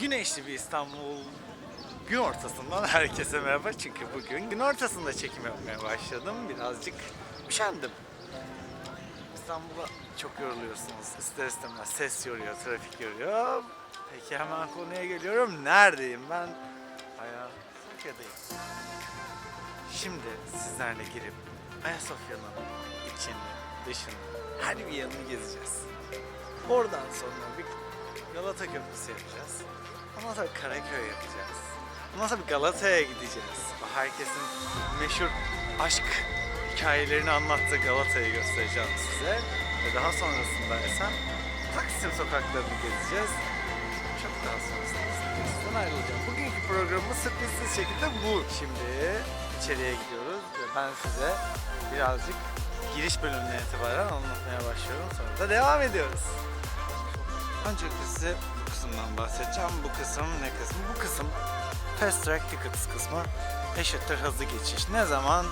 Güneşli bir İstanbul gün ortasından herkese merhaba çünkü bugün gün ortasında çekim yapmaya başladım. Birazcık üşendim. İstanbul'a çok yoruluyorsunuz. İster istemez ses yoruyor, trafik yoruyor. Peki hemen konuya geliyorum. Neredeyim ben? Ayasofya'dayım. Şimdi sizlerle girip Ayasofya'nın içini, dışını, her bir yanını gezeceğiz. Oradan sonra bir Galata Köprüsü yapacağız. Ondan sonra Karaköy yapacağız. Ondan sonra Galata'ya gideceğiz. O herkesin meşhur aşk hikayelerini anlattığı Galata'yı göstereceğim size. Ve daha sonrasında ise Taksim sokaklarını gezeceğiz. Çok daha sonrasında sizden ayrılacağım. Bugünkü programımız sürprizsiz şekilde bu. Şimdi içeriye gidiyoruz ve ben size birazcık giriş bölümünden itibaren anlatmaya başlıyorum. Sonra da devam ediyoruz. Öncelikle size kısımdan bahsedeceğim. Bu kısım ne kısmı? Bu kısım Fast Track Tickets kısmı eşittir hızlı geçiş. Ne zaman?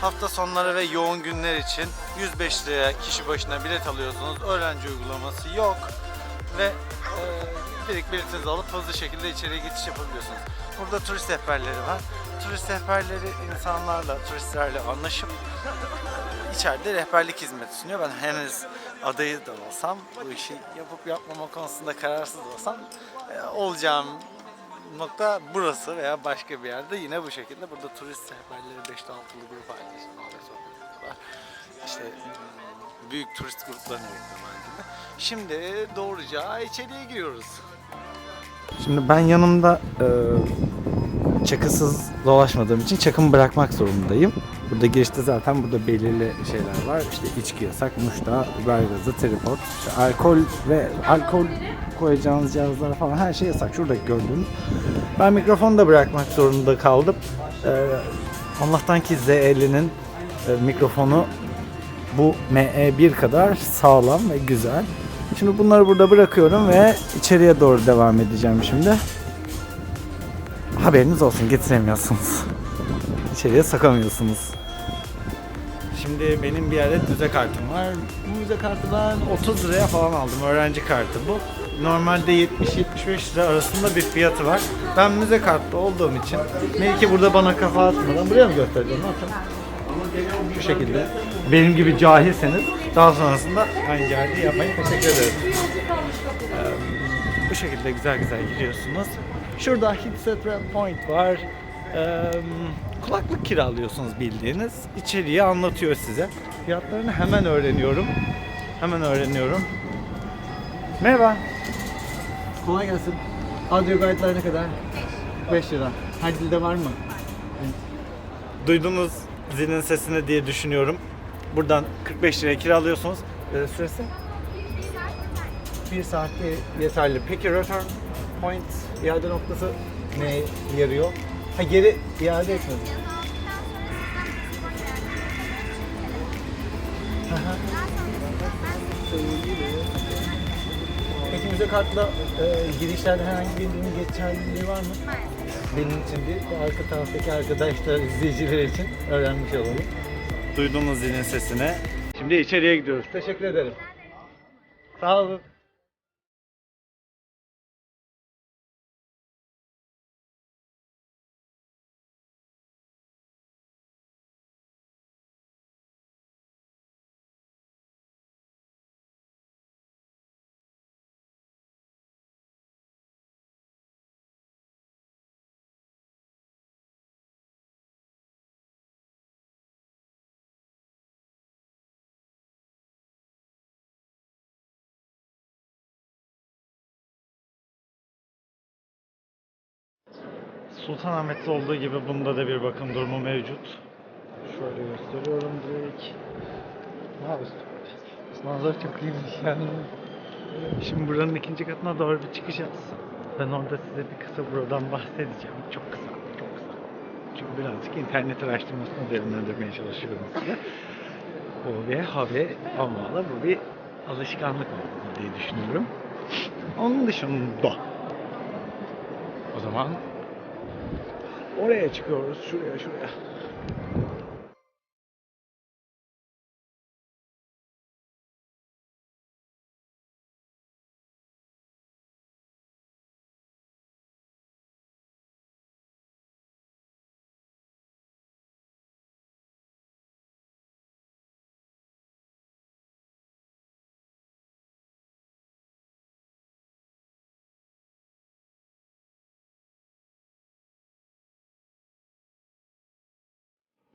Hafta sonları ve yoğun günler için 105 liraya kişi başına bilet alıyorsunuz. Öğrenci uygulaması yok ve e, direkt biletinizi alıp hızlı şekilde içeriye geçiş yapabiliyorsunuz. Burada turist rehberleri var. Turist rehberleri insanlarla, turistlerle anlaşıp içeride rehberlik hizmeti sunuyor. Ben henüz adayı da olsam, bu işi yapıp yapmama konusunda kararsız olsam e, olacağım nokta burası veya başka bir yerde yine bu şekilde. Burada turist rehberleri 5'li 6'lı grup halinde ediyorlar. İşte mm, büyük turist gruplarını bekliyorum. Şimdi doğruca içeriye giriyoruz. Şimdi ben yanımda e, çakısız dolaşmadığım için çakımı bırakmak zorundayım. Burada girişte zaten burada belirli şeyler var. İşte içki yasak, muşta, biber gazı, tripod, işte alkol ve alkol koyacağınız cihazlar falan her şey yasak. Şurada gördüğünüz. Ben mikrofonu da bırakmak zorunda kaldım. Ee, Allah'tan ki Z50'nin e, mikrofonu bu ME1 kadar sağlam ve güzel. Şimdi bunları burada bırakıyorum ve içeriye doğru devam edeceğim şimdi. Haberiniz olsun getiremiyorsunuz. İçeriye sokamıyorsunuz. Şimdi benim bir adet müze kartım var. Bu müze kartı ben 30 liraya falan aldım. Öğrenci kartı bu. Normalde 70-75 lira arasında bir fiyatı var. Ben müze kartlı olduğum için Melike burada bana kafa atmadan buraya mı göstereceğim? Ne yapacağım? Şu şekilde. Benim gibi cahilseniz daha sonrasında aynı cahilliği yapmayın. Teşekkür ederim. Ee, bu şekilde güzel güzel giriyorsunuz. Şurada Headset Red Point var. Ee, kulaklık kiralıyorsunuz bildiğiniz. İçeriği anlatıyor size. Fiyatlarını hemen öğreniyorum. Hemen öğreniyorum. Merhaba. Kolay gelsin. Audio guide'lar ne kadar? 5 lira. Her dilde var mı? Duydunuz zilin sesini diye düşünüyorum. Buradan 45 liraya kiralıyorsunuz. Ee, süresi? Bir saatte yeterli. Peki return point iade noktası ne yarıyor? Ha geri iade etmedi. Hı. Peki müze kartla e, girişlerde herhangi bir ürünün geçerliliği var mı? Benim için değil, bu arka taraftaki arkadaşlar, izleyiciler için öğrenmiş olalım. Duyduğunuz zilin sesine. Şimdi içeriye gidiyoruz. Teşekkür ederim. Sağ olun. Sultanahmet'te olduğu gibi bunda da bir bakım durumu mevcut. Şöyle gösteriyorum direkt. Wow, manzara çok iyiymiş yani. Şimdi buranın ikinci katına doğru bir çıkacağız. Ben orada size bir kısa buradan bahsedeceğim. Çok kısa, çok kısa. Çünkü birazcık internet araştırmasını derinlendirmeye çalışıyorum size. O ve haber almalı bu bir alışkanlık oldu diye düşünüyorum. Onun dışında o zaman Oraya çıkıyoruz. Şuraya şuraya.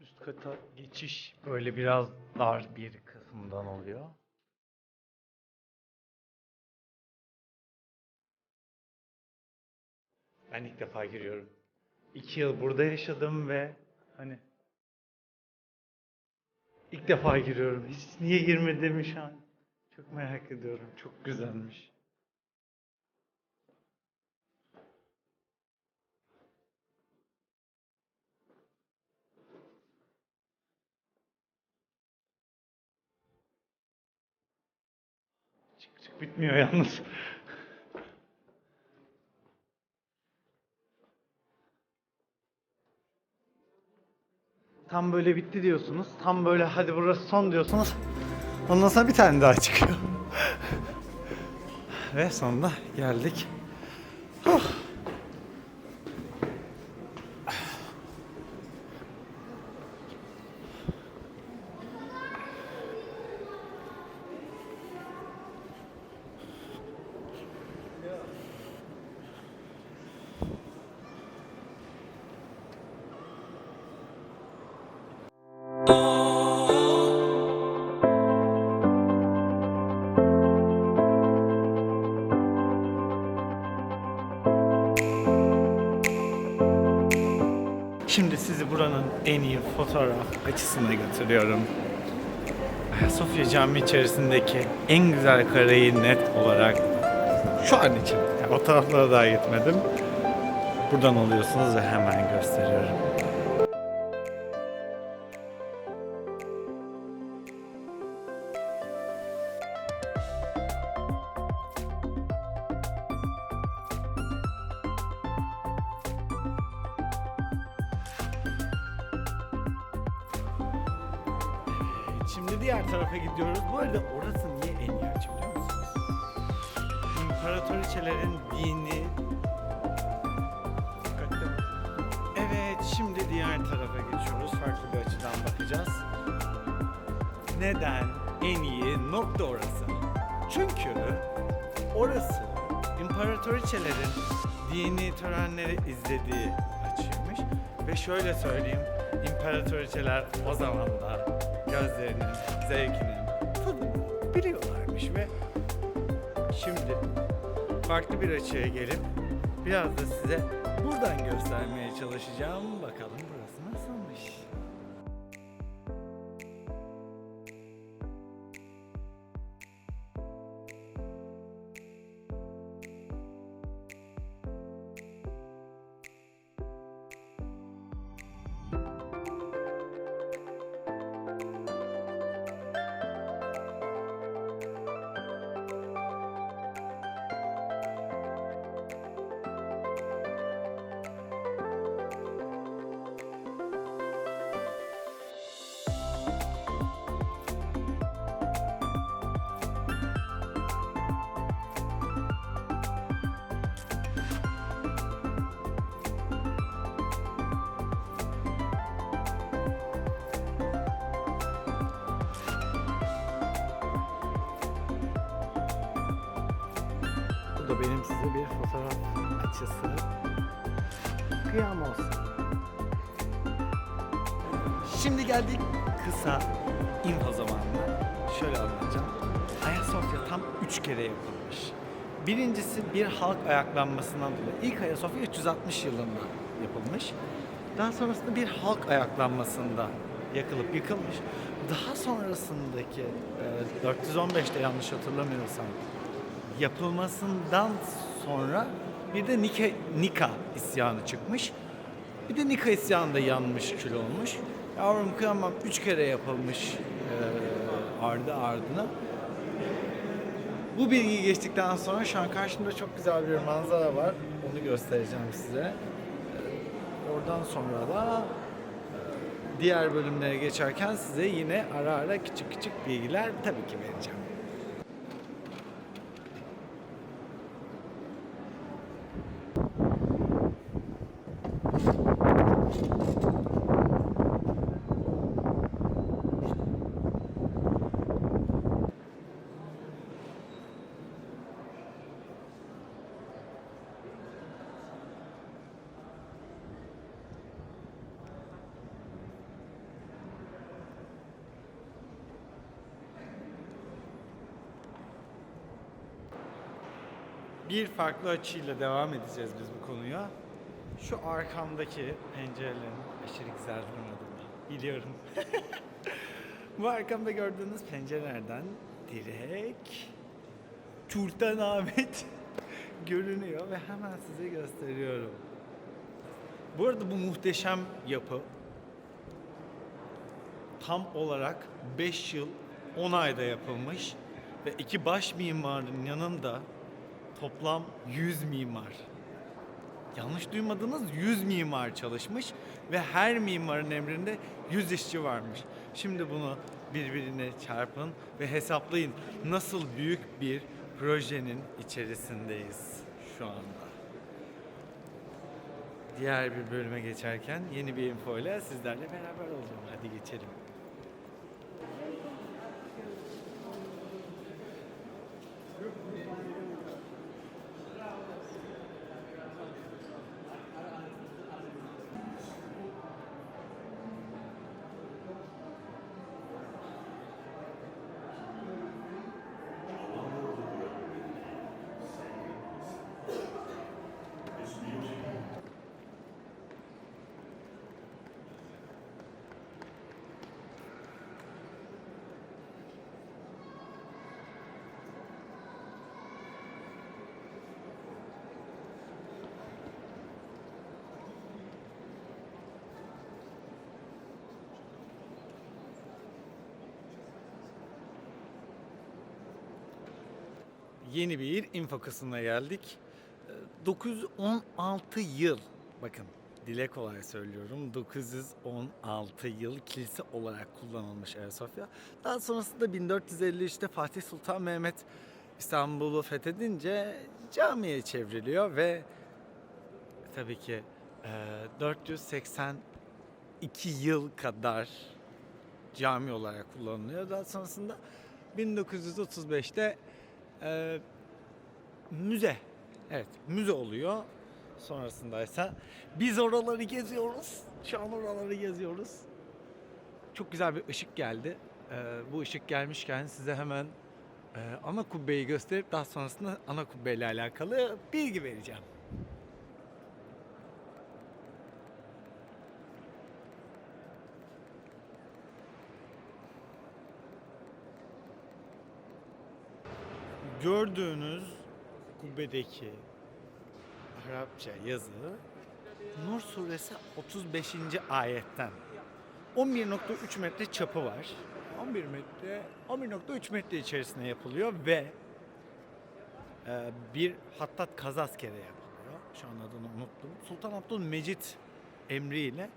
Üst kata geçiş böyle biraz dar bir kısımdan oluyor. Ben ilk defa giriyorum. İki yıl burada yaşadım ve hani ilk defa giriyorum. Hiç niye girmediğimi şu an çok merak ediyorum. Çok güzelmiş. Bitmiyor yalnız. Tam böyle bitti diyorsunuz. Tam böyle hadi burası son diyorsunuz. Ondan sonra bir tane daha çıkıyor. Ve sonunda geldik. Huh. Fotoğraf açısına götürüyorum. Ayasofya Camii içerisindeki en güzel kareyi net olarak şu an için. Yani o taraflara daha gitmedim. Buradan alıyorsunuz ve hemen gösteriyorum. Şimdi diğer tarafa gidiyoruz. Bu arada orası niye en iyi açı biliyor musunuz? İmparatoriçelerin dini... Evet, şimdi diğer tarafa geçiyoruz. Farklı bir açıdan bakacağız. Neden en iyi nokta orası? Çünkü orası imparatoriçelerin dini törenleri izlediği açıymış. Ve şöyle söyleyeyim, imparatoriçeler o zaman da gözlerinin, zevkinin tadını biliyorlarmış ve şimdi farklı bir açıya gelip biraz da size buradan göstermeye çalışacağım. Da benim size bir fotoğraf açısı. Kıyam olsun. Şimdi geldik kısa info zamanına. Şöyle anlatacağım. Ayasofya tam üç kere yapılmış. Birincisi bir halk ayaklanmasından dolayı. İlk Ayasofya 360 yılında yapılmış. Daha sonrasında bir halk ayaklanmasında yakılıp yıkılmış. Daha sonrasındaki e, 415'te yanlış hatırlamıyorsam yapılmasından sonra bir de Nika, Nika isyanı çıkmış. Bir de Nika isyanı da yanmış kül olmuş. Yavrum kıyamam üç kere yapılmış e, ardı ardına. Bu bilgiyi geçtikten sonra şu an karşımda çok güzel bir manzara var. Onu göstereceğim size. Oradan sonra da diğer bölümlere geçerken size yine ara ara küçük küçük bilgiler tabii ki vereceğim. Bir farklı açıyla devam edeceğiz biz bu konuya. Şu arkamdaki pencerelerin aşırı güzel durmadığını biliyorum. bu arkamda gördüğünüz pencerelerden direkt Sultanahmet görünüyor ve hemen size gösteriyorum. Bu arada bu muhteşem yapı tam olarak 5 yıl 10 ayda yapılmış ve iki baş mimarın yanında toplam 100 mimar. Yanlış duymadınız 100 mimar çalışmış ve her mimarın emrinde 100 işçi varmış. Şimdi bunu birbirine çarpın ve hesaplayın nasıl büyük bir projenin içerisindeyiz şu anda. Diğer bir bölüme geçerken yeni bir info ile sizlerle beraber olacağım. Hadi geçelim. Yeni bir info kısmına geldik. Ee, 916 yıl, bakın dile kolay söylüyorum, 916 yıl kilise olarak kullanılmış Ayasofya. Daha sonrasında 1453'te Fatih Sultan Mehmet İstanbul'u fethedince camiye çevriliyor ve tabii ki e, 482 yıl kadar cami olarak kullanılıyor. Daha sonrasında 1935'te e, müze. Evet, müze oluyor. Sonrasında ise biz oraları geziyoruz. Şu an oraları geziyoruz. Çok güzel bir ışık geldi. E, bu ışık gelmişken size hemen e, ana kubbeyi gösterip daha sonrasında ana kubbeyle alakalı bilgi vereceğim. Gördüğünüz kubbedeki Arapça yazı Nur suresi 35. ayetten 11.3 metre çapı var. 11 metre 11.3 metre içerisinde yapılıyor ve e, bir hattat kazaskere yapılıyor. Şu an adını unuttum. Sultan Abdülmecit emriyle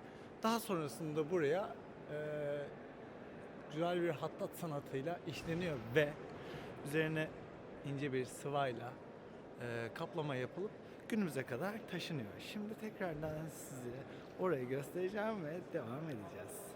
daha sonrasında buraya e, güzel bir hattat sanatıyla işleniyor ve üzerine ince bir sıvayla e, kaplama yapılıp günümüze kadar taşınıyor. Şimdi tekrardan size orayı göstereceğim ve devam edeceğiz.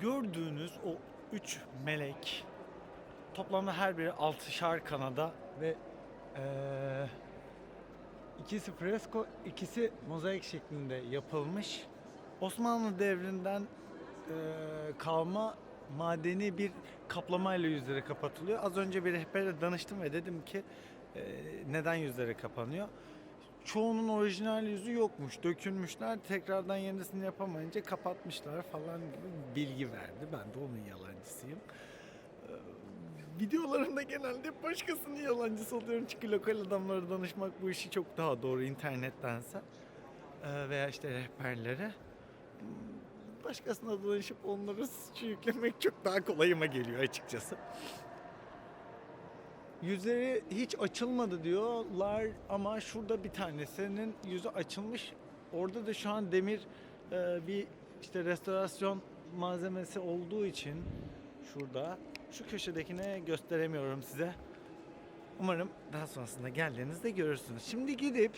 Gördüğünüz o üç melek toplamda her biri altışar kanada ve eee ikisi fresko, ikisi mozaik şeklinde yapılmış. Osmanlı devrinden eee, kalma madeni bir kaplamayla yüzleri kapatılıyor. Az önce bir rehberle danıştım ve dedim ki eee, neden yüzleri kapanıyor? Çoğunun orijinal yüzü yokmuş, dökülmüşler. Tekrardan yenisini yapamayınca kapatmışlar falan gibi bilgi verdi. Ben de onun yalancısıyım videolarında genelde başkasının yalancısı oluyorum çünkü lokal adamlara danışmak bu işi çok daha doğru internettense Ee, veya işte rehberlere başkasına danışıp onları suçu yüklemek çok daha kolayıma geliyor açıkçası. Yüzleri hiç açılmadı diyorlar ama şurada bir tanesinin yüzü açılmış. Orada da şu an demir e, bir işte restorasyon malzemesi olduğu için şurada şu köşedekine gösteremiyorum size. Umarım daha sonrasında geldiğinizde görürsünüz. Şimdi gidip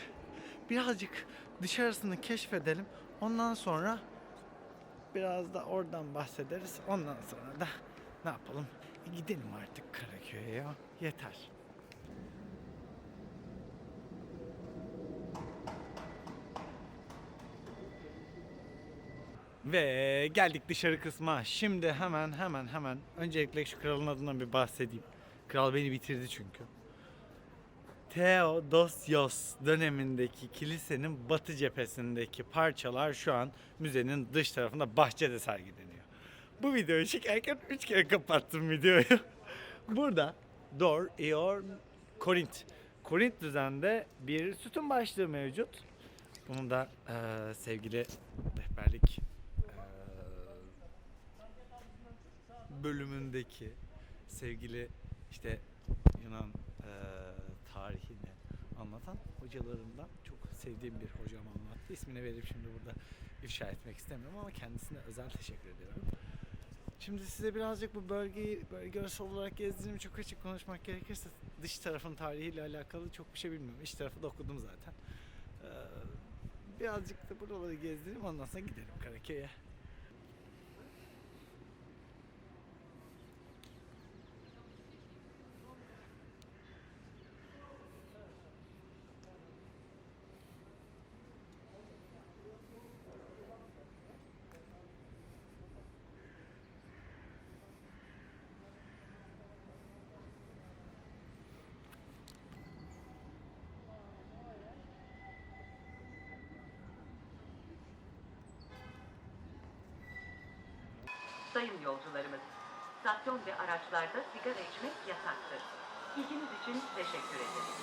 birazcık dışarısını keşfedelim. Ondan sonra biraz da oradan bahsederiz. Ondan sonra da ne yapalım? E gidelim artık Karaköy'e ya. Yeter. Ve geldik dışarı kısma. Şimdi hemen hemen hemen öncelikle şu kralın adından bir bahsedeyim. Kral beni bitirdi çünkü. Theodosios dönemindeki kilisenin batı cephesindeki parçalar şu an müzenin dış tarafında bahçede sergileniyor. Bu videoyu çekerken 3 kere kapattım videoyu. Burada Dor, Eor, Korint. Korint düzende bir sütun başlığı mevcut. Bunu da eee, sevgili rehberlik bölümündeki sevgili işte Yunan eee, tarihini anlatan hocalarımdan çok sevdiğim bir hocam anlattı. İsmini verip şimdi burada ifşa etmek istemiyorum ama kendisine özel teşekkür ediyorum. Şimdi size birazcık bu bölgeyi böyle görsel olarak gezdireyim. Çok açık konuşmak gerekirse dış tarafın tarihiyle alakalı çok bir şey bilmiyorum. İç tarafı da okudum zaten. Ee, birazcık da buraları gezdireyim ondan sonra gidelim Karaköy'e. Sayın yolcularımız, stasyon ve araçlarda sigara içmek yasaktır. İlginiz için teşekkür ederiz.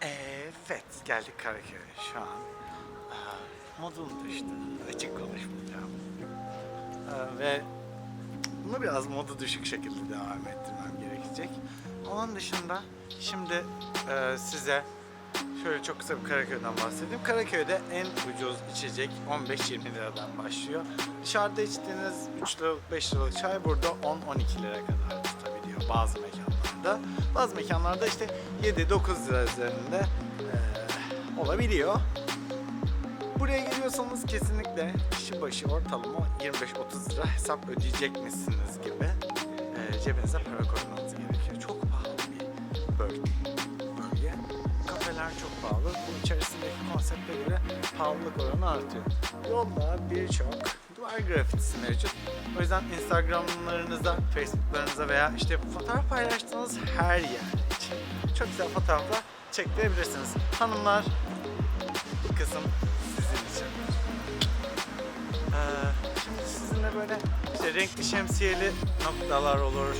Evet geldik Karaköy'e şu an. Modum düştü. Açık konuşmayacağım. Ve bunu biraz modu düşük şekilde devam ettirmem gerekecek. Onun dışında şimdi e, size şöyle çok kısa bir Karaköy'den bahsedeyim. Karaköy'de en ucuz içecek 15-20 liradan başlıyor. Dışarıda içtiğiniz 3 liralık 5 liralık çay burada 10-12 lira kadar tutabiliyor bazı mekanlarda. Bazı mekanlarda işte 7-9 lira üzerinde e, olabiliyor. Geliyorsanız kesinlikle kişi başı ortalama 25-30 lira hesap ödeyecekmişsiniz gibi e, cebinize para koymanız gerekiyor. Çok pahalı bir bölge. bölge. Kafeler çok pahalı. Bu içerisindeki konsepte göre pahalılık oranı artıyor. Yolda birçok duvar grafitisi mevcut. O yüzden Instagram'larınıza, Facebook'larınıza veya işte fotoğraf paylaştığınız her yer için çok güzel fotoğraflar çektirebilirsiniz. Hanımlar bu kısım şimdi sizinle böyle işte renkli şemsiyeli noktalar olur.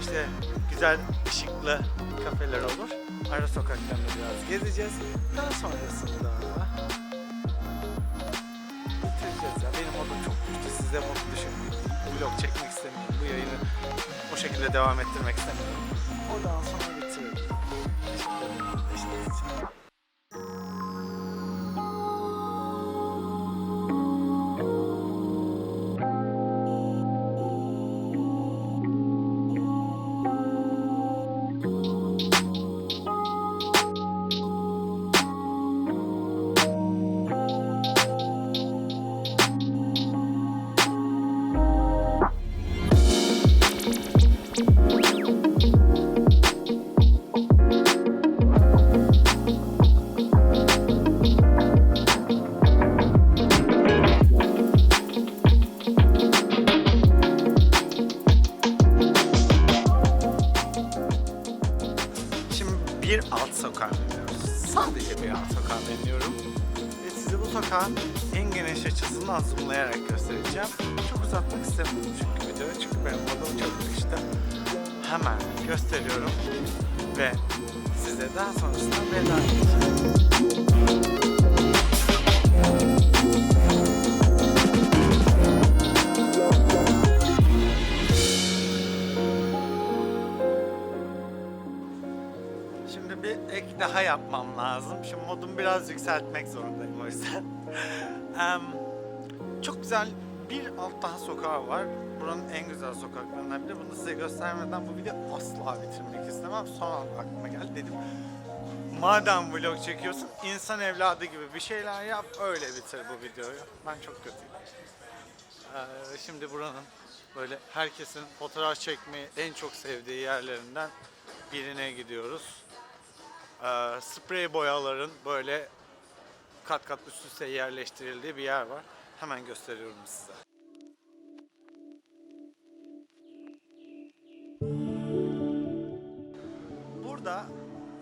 İşte güzel ışıklı kafeler olur. Ara sokaklarını biraz gezeceğiz. Daha sonrasında bitireceğiz ya. Benim modum çok düştü. Siz de modu düşün. Vlog çekmek istemiyorum. Bu yayını o şekilde devam ettirmek istemiyorum. Oradan sonra bitirelim. Teşekkür ederim açısından zoomlayarak göstereceğim. Çok uzatmak istemiyorum çünkü videoyu. Çünkü benim modum çok düştü. Hemen gösteriyorum. Ve size daha sonrasında veda edeceğim. Şimdi bir ek daha yapmam lazım. Şimdi modumu biraz yükseltmek zorundayım o yüzden. Em, çok güzel bir alt daha sokağı var. Buranın en güzel sokaklarından biri. Bunu size göstermeden bu videoyu asla bitirmek istemem. Son anda aklıma geldi dedim. madem vlog çekiyorsun insan evladı gibi bir şeyler yap öyle bitir bu videoyu. Ben çok kötüyüm. Ee, şimdi buranın böyle herkesin fotoğraf çekmeyi en çok sevdiği yerlerinden birine gidiyoruz. Ee, sprey boyaların böyle kat kat üst üste yerleştirildiği bir yer var. Hemen gösteriyorum size. Burada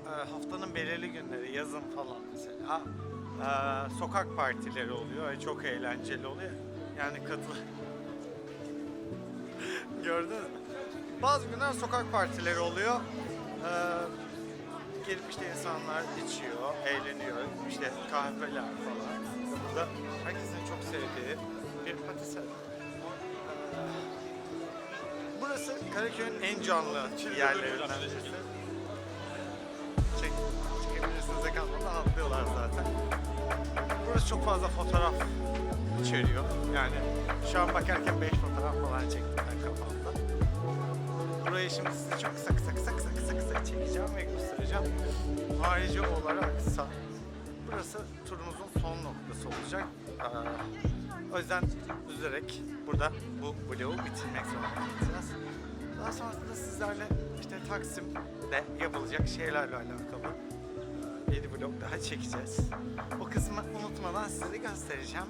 e, haftanın belirli günleri, yazın falan mesela e, sokak partileri oluyor ve çok eğlenceli oluyor. Yani katıl Gördünüz mü? Bazı günler sokak partileri oluyor. E, gelip işte insanlar içiyor, eğleniyor, işte kahveler falan. Burada herkesin çok sevdiği bir patisserie. E, Burası Karaköy'ün en canlı yerlerinden birisi. Çek, çekebilirsiniz kalmadan atlıyorlar zaten. Burası çok fazla fotoğraf içeriyor. Yani şu an bakarken 5 fotoğraf falan çektim ben kafamda. Burayı şimdi size çok kısa kısa kısa kısa kısa kısa çekeceğim ve göstereceğim. Harici olaraksa burası turumuzun son noktası olacak. Ee, o yüzden üzülerek burada bu vlogu bitirmek zorunda kalacağız. Daha sonrasında sizlerle işte Taksim'de yapılacak şeylerle alakalı bir vlog daha çekeceğiz. O kısmı unutmadan size göstereceğim.